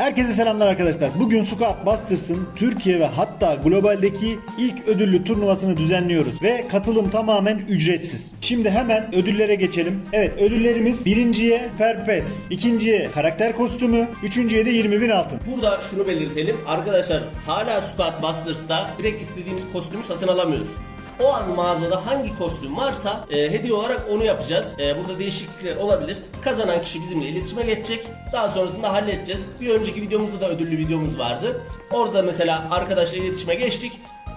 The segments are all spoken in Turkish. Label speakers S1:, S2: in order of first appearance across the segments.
S1: Herkese selamlar arkadaşlar. Bugün Squad Busters'ın Türkiye ve hatta globaldeki ilk ödüllü turnuvasını düzenliyoruz. Ve katılım tamamen ücretsiz. Şimdi hemen ödüllere geçelim. Evet ödüllerimiz birinciye Fair Pass, ikinciye karakter kostümü, üçüncüye de 20 bin altın.
S2: Burada şunu belirtelim. Arkadaşlar hala Squad Busters'ta direkt istediğimiz kostümü satın alamıyoruz. O an mağazada hangi kostüm varsa e, hediye olarak onu yapacağız. E, burada değişiklikler olabilir. Kazanan kişi bizimle iletişime geçecek. Daha sonrasında halledeceğiz. Bir önceki videomuzda da ödüllü videomuz vardı. Orada mesela arkadaşla iletişime geçtik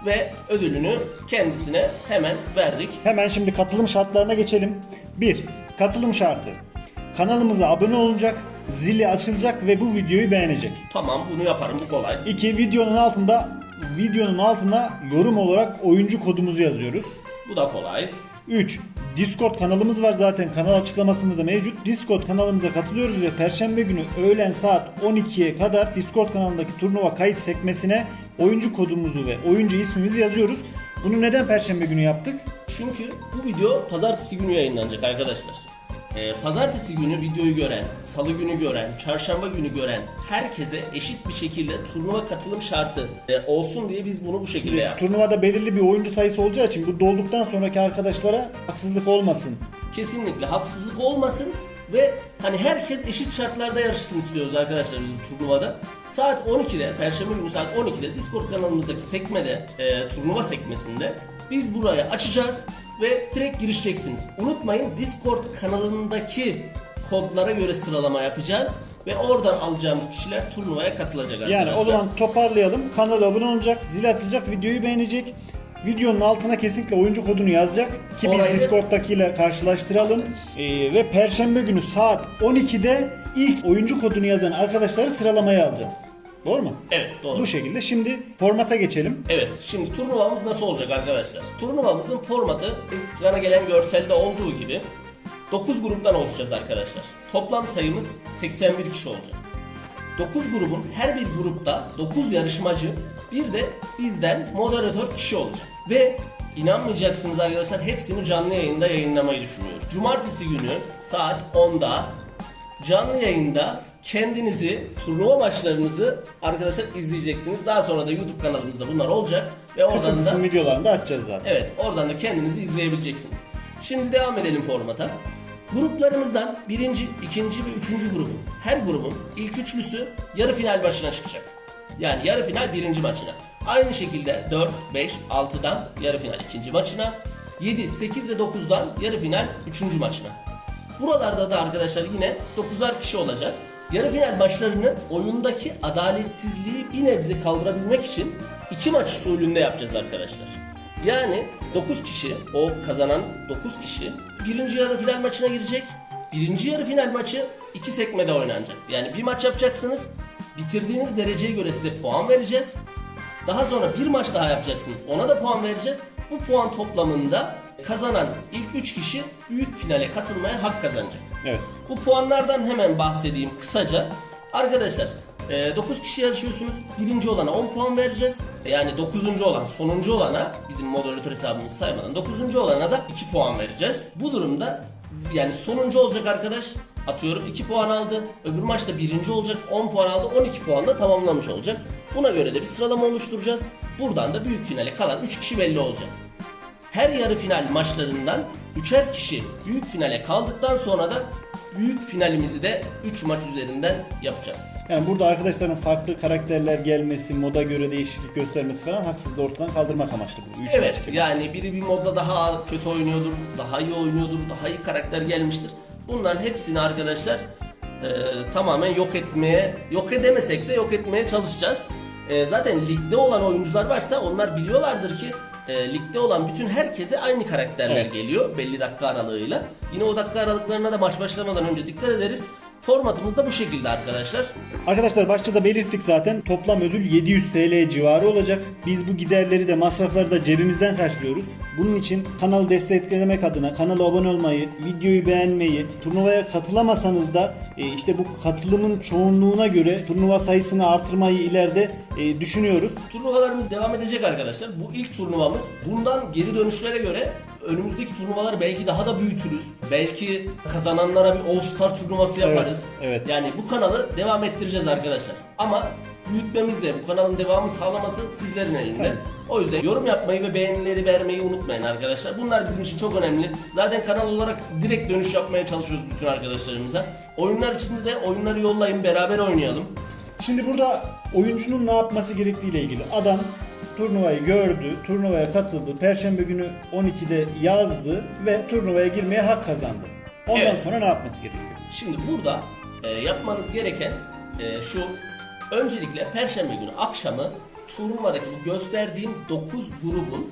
S2: ve ödülünü kendisine hemen verdik.
S1: Hemen şimdi katılım şartlarına geçelim. 1. Katılım şartı. Kanalımıza abone olacak, zili açılacak ve bu videoyu beğenecek.
S2: Tamam bunu yaparım bu kolay.
S1: 2. Videonun altında videonun altına yorum olarak oyuncu kodumuzu yazıyoruz.
S2: Bu da kolay.
S1: 3. Discord kanalımız var zaten kanal açıklamasında da mevcut. Discord kanalımıza katılıyoruz ve Perşembe günü öğlen saat 12'ye kadar Discord kanalındaki turnuva kayıt sekmesine oyuncu kodumuzu ve oyuncu ismimizi yazıyoruz. Bunu neden Perşembe günü yaptık?
S2: Çünkü bu video pazartesi günü yayınlanacak arkadaşlar. Ee, pazartesi günü videoyu gören, salı günü gören, çarşamba günü gören herkese eşit bir şekilde turnuva katılım şartı e, olsun diye biz bunu bu şekilde yaptık.
S1: Turnuvada belirli bir oyuncu sayısı olacağı için bu dolduktan sonraki arkadaşlara haksızlık olmasın.
S2: Kesinlikle haksızlık olmasın ve hani herkes eşit şartlarda yarışsın istiyoruz arkadaşlar bizim turnuvada. Saat 12'de, Perşembe günü saat 12'de Discord kanalımızdaki sekmede, e, turnuva sekmesinde biz burayı açacağız ve direkt girişeceksiniz. Unutmayın Discord kanalındaki kodlara göre sıralama yapacağız ve oradan alacağımız kişiler turnuvaya katılacak arkadaşlar.
S1: Yani o zaman toparlayalım. Kanala abone olacak, zil atacak, videoyu beğenecek. Videonun altına kesinlikle oyuncu kodunu yazacak ki biz
S2: Orayı-
S1: Discord'dakiyle karşılaştıralım. Ee, ve Perşembe günü saat 12'de ilk oyuncu kodunu yazan arkadaşları sıralamaya alacağız. Doğru mu?
S2: Evet doğru.
S1: Bu şekilde. Şimdi formata geçelim.
S2: Evet, şimdi turnuvamız nasıl olacak arkadaşlar? Turnuvamızın formatı ekrana gelen görselde olduğu gibi 9 gruptan oluşacağız arkadaşlar. Toplam sayımız 81 kişi olacak. 9 grubun her bir grupta 9 yarışmacı bir de bizden moderatör kişi olacak. Ve inanmayacaksınız arkadaşlar hepsini canlı yayında yayınlamayı düşünüyoruz. Cumartesi günü saat 10'da canlı yayında kendinizi, turnuva maçlarınızı arkadaşlar izleyeceksiniz. Daha sonra da YouTube kanalımızda bunlar olacak ve
S1: Kısım
S2: oradan da
S1: kısım videolarını da açacağız zaten.
S2: Evet, oradan da kendinizi izleyebileceksiniz. Şimdi devam edelim formata. Gruplarımızdan birinci, ikinci ve üçüncü grubun, her grubun ilk üçlüsü yarı final maçına çıkacak. Yani yarı final birinci maçına. Aynı şekilde 4, 5, 6'dan yarı final ikinci maçına, 7, 8 ve 9'dan yarı final üçüncü maçına. Buralarda da arkadaşlar yine 9'ar kişi olacak. Yarı final maçlarını oyundaki adaletsizliği bir nebze kaldırabilmek için iki maç usulünde yapacağız arkadaşlar. Yani 9 kişi, o kazanan 9 kişi birinci yarı final maçına girecek. Birinci yarı final maçı iki sekmede oynanacak. Yani bir maç yapacaksınız. Bitirdiğiniz dereceye göre size puan vereceğiz. Daha sonra bir maç daha yapacaksınız. Ona da puan vereceğiz. Bu puan toplamında kazanan ilk 3 kişi büyük finale katılmaya hak kazanacak.
S1: Evet.
S2: Bu puanlardan hemen bahsedeyim kısaca. Arkadaşlar 9 kişi yarışıyorsunuz. Birinci olana 10 puan vereceğiz. Yani 9. olan sonuncu olana bizim moderatör hesabımızı saymadan 9. olana da 2 puan vereceğiz. Bu durumda yani sonuncu olacak arkadaş atıyorum 2 puan aldı. Öbür maçta birinci olacak 10 puan aldı 12 puanla tamamlamış olacak. Buna göre de bir sıralama oluşturacağız. Buradan da büyük finale kalan 3 kişi belli olacak. Her yarı final maçlarından üçer kişi büyük finale kaldıktan sonra da büyük finalimizi de 3 maç üzerinden yapacağız.
S1: Yani burada arkadaşların farklı karakterler gelmesi, moda göre değişiklik göstermesi falan haksızlığı ortadan kaldırmak amaçlı bu. Üç
S2: Evet
S1: maç.
S2: yani biri bir modda daha kötü oynuyordur, daha iyi oynuyordur, daha iyi karakter gelmiştir. Bunların hepsini arkadaşlar e, tamamen yok etmeye, yok edemesek de yok etmeye çalışacağız. E, zaten ligde olan oyuncular varsa onlar biliyorlardır ki e, ligde olan bütün herkese aynı karakterler
S1: Evet.
S2: geliyor belli dakika aralığıyla. Yine o dakika aralıklarına da maç başlamadan önce dikkat ederiz. Formatımız da bu şekilde arkadaşlar.
S1: Arkadaşlar başta da belirttik zaten toplam ödül 700 TL civarı olacak. Biz bu giderleri de masrafları da cebimizden karşılıyoruz. Bunun için kanalı desteklemek adına kanala abone olmayı, videoyu beğenmeyi, turnuvaya katılamasanız da e, işte bu katılımın çoğunluğuna göre turnuva sayısını artırmayı ileride e, düşünüyoruz.
S2: Turnuvalarımız devam edecek arkadaşlar. Bu ilk turnuvamız. Bundan geri dönüşlere göre önümüzdeki turnuvaları belki daha da büyütürüz. Belki kazananlara bir All Star turnuvası yaparız.
S1: evet.
S2: Yani bu kanalı devam ettireceğiz arkadaşlar. Ama büyütmemizle bu kanalın devamı sağlaması sizlerin elinde.
S1: Evet.
S2: O yüzden yorum yapmayı ve beğenileri vermeyi unutmayın arkadaşlar. Bunlar bizim için çok önemli. Zaten kanal olarak direkt dönüş yapmaya çalışıyoruz bütün arkadaşlarımıza. Oyunlar içinde de oyunları yollayın beraber oynayalım.
S1: Şimdi burada oyuncunun ne yapması gerektiğiyle ilgili. Adam turnuvayı gördü, turnuvaya katıldı, perşembe günü 12'de yazdı ve turnuvaya girmeye hak kazandı. Ondan
S2: Evet.
S1: sonra ne yapması gerekiyor?
S2: Şimdi burada e, yapmanız gereken e, şu öncelikle perşembe günü akşamı turnuvadaki bu gösterdiğim 9 grubun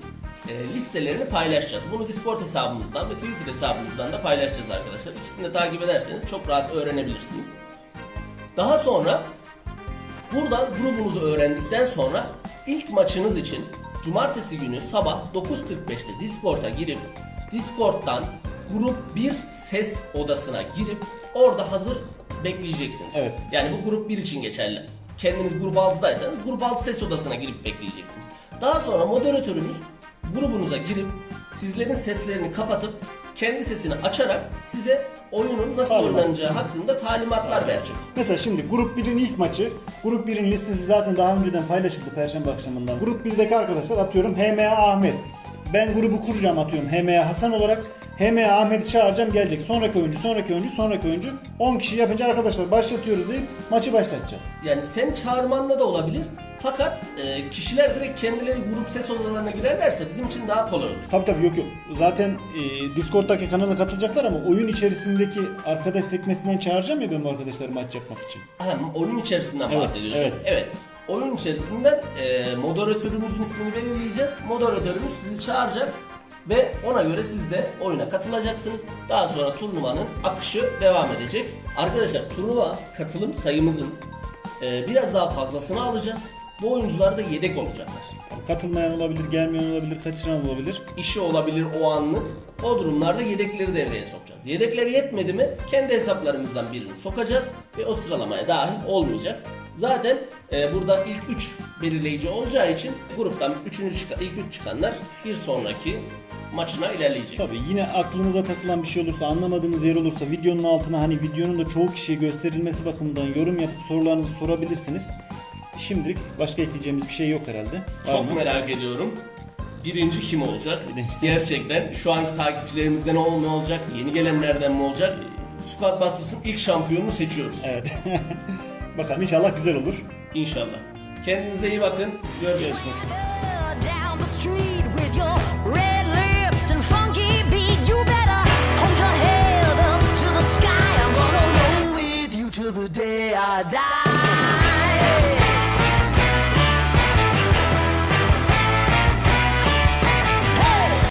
S2: e, listelerini paylaşacağız. Bunu Discord hesabımızdan ve Twitter hesabımızdan da paylaşacağız arkadaşlar. İkisini de takip ederseniz çok rahat öğrenebilirsiniz. Daha sonra buradan grubunuzu öğrendikten sonra ilk maçınız için cumartesi günü sabah 9.45'te Discord'a girip Discord'dan grup 1 ses odasına girip orada hazır bekleyeceksiniz.
S1: Evet.
S2: Yani bu grup 1 için geçerli. Kendiniz grup 6'daysanız grup 6 ses odasına girip bekleyeceksiniz. Daha sonra moderatörümüz grubunuza girip sizlerin seslerini kapatıp kendi sesini açarak size oyunun nasıl
S1: Talimat.
S2: oynanacağı hakkında talimatlar verecek.
S1: Mesela şimdi grup 1'in ilk maçı, grup 1'in listesi zaten daha önceden paylaşıldı perşembe akşamından. Grup 1'deki arkadaşlar atıyorum HMA Ahmet. Ben grubu kuracağım atıyorum HMA Hasan olarak. HMA Ahmet'i çağıracağım gelecek. Sonraki oyuncu, sonraki oyuncu, sonraki oyuncu. 10 kişi yapınca arkadaşlar başlatıyoruz deyip maçı başlatacağız.
S2: Yani sen çağırmanla da olabilir. Fakat e, kişiler direkt kendileri grup ses odalarına girerlerse bizim için daha kolay olur.
S1: Tabii tabii yok yok. Zaten e, Discord'daki kanala katılacaklar ama oyun içerisindeki arkadaş sekmesinden çağıracağım ya ben bu arkadaşları maç yapmak için.
S2: Ha, oyun içerisinden
S1: Evet,
S2: bahsediyorsun.
S1: evet.
S2: Evet. Oyun içerisinden e, moderatörümüzün ismini belirleyeceğiz. Moderatörümüz sizi çağıracak ve ona göre siz de oyuna katılacaksınız. Daha sonra turnuvanın akışı devam edecek. Arkadaşlar turnuva katılım sayımızın e, biraz daha fazlasını alacağız. Bu oyuncular da yedek olacaklar.
S1: Katılmayan olabilir, gelmeyen olabilir, kaçıran olabilir.
S2: işi olabilir o anlık. O durumlarda yedekleri devreye sokacağız. Yedekler yetmedi mi kendi hesaplarımızdan birini sokacağız ve o sıralamaya dahil olmayacak. Zaten e, burada ilk 3 belirleyici olacağı için gruptan üçüncü çıkan, ilk 3 çıkanlar bir sonraki maçına ilerleyecek.
S1: Tabii yine aklınıza takılan bir şey olursa, anlamadığınız yer olursa videonun altına hani videonun da çoğu kişiye gösterilmesi bakımından yorum yapıp sorularınızı sorabilirsiniz. Şimdilik başka ekleyeceğimiz bir şey yok herhalde. Var
S2: Çok
S1: mı?
S2: merak ediyorum. Birinci kim olacak?
S1: Birinci.
S2: Gerçekten şu anki takipçilerimizden o ne olacak? Yeni gelenlerden mi olacak? Squad Busters'ın ilk şampiyonunu seçiyoruz.
S1: Evet. Bakalım inşallah güzel olur.
S2: İnşallah. Kendinize iyi bakın. Görüşürüz.
S3: the day I die.